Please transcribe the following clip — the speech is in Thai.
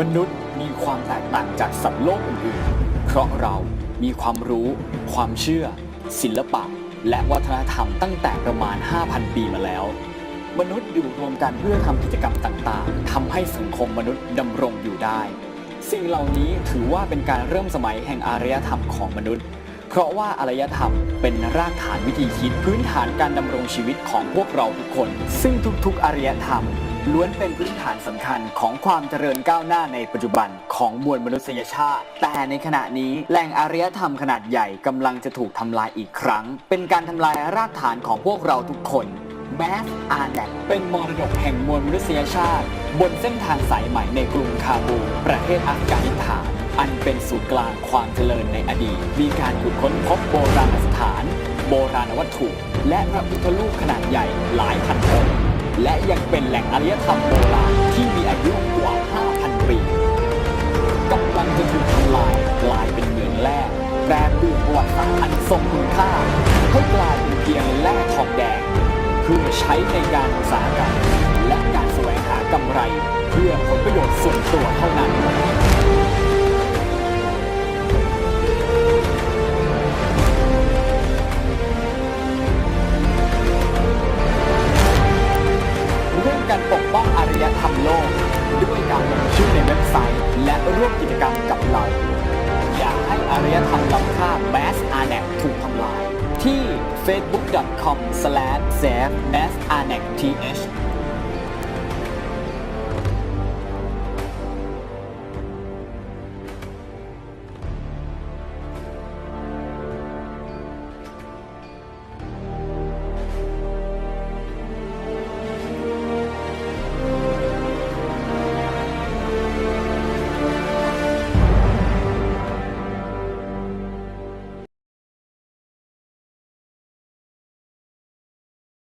มนุษย์มีความแตกต่างจากสัตว์โลกอื่นๆ เพราะเรามีความรู้ ความเชื่อ ศิลปะ และวัฒนธรรมตั้งแต่ประมาณ 5,000 ปีมาแล้ว มนุษย์อยู่รวมกันเพื่อทำกิจกรรมต่างๆทำให้สังคมมนุษย์ดำรงอยู่ได้ สิ่งเหล่านี้ถือว่าเป็นการเริ่มสมัยแห่งอารยธรรมของมนุษย์ เพราะว่าอารยธรรมเป็นรากฐานวิธีคิดพื้นฐานการดำรงชีวิตของพวกเราทุกคน ซึ่งทุกๆอารยธรรม ล้วนเป็นพื้นฐานสำคัญของความเจริญก้าวหน้าในปัจจุบันของมวลมนุษยชาติ แต่ในขณะนี้แหล่งอารยธรรมขนาดใหญ่กำลังจะถูกทำลายอีกครั้ง เป็นการทำลายรากฐานของพวกเราทุกคนแมสอาร์แนเป็นมรดกแห่งมวลมนุษยชาติ บนเส้นทางสายใหม่ในกรุงคาบู ประเทศอัฟกานิสถานอันเป็นศูนย์กลางความเจริญในอดีต มีการขุดค้นพบโบราณสถาน โบราณวัตถุ และพระพุทธรูปขนาดใหญ่หลายพันองค์ และยังเป็นแหล่งอารยธรรมโบราณที่มีอายุกว่า 5,000 ปีกำลังจะถูกทำลายกลายเป็นเมืองแร่แปรเปลี่ยนประวัติศาสตร์อันทรงคุณค่าให้กลายเป็นเพียงแร่ทองแดงเพื่อใช้ในการอุตสาหกรรมและการแสวงหากำไร เพื่อผลประโยชน์ส่วนตัวเท่านั้น ยธรรมโลก ด้วยการลงชื่อในเว็บไซต์ และร่วมกิจกรรมกับเรา อย่าให้อารยธรรมล้ำค่า b a s a r n e t ถูกทำลาย ที่ facebook.com/save mass a r n e t th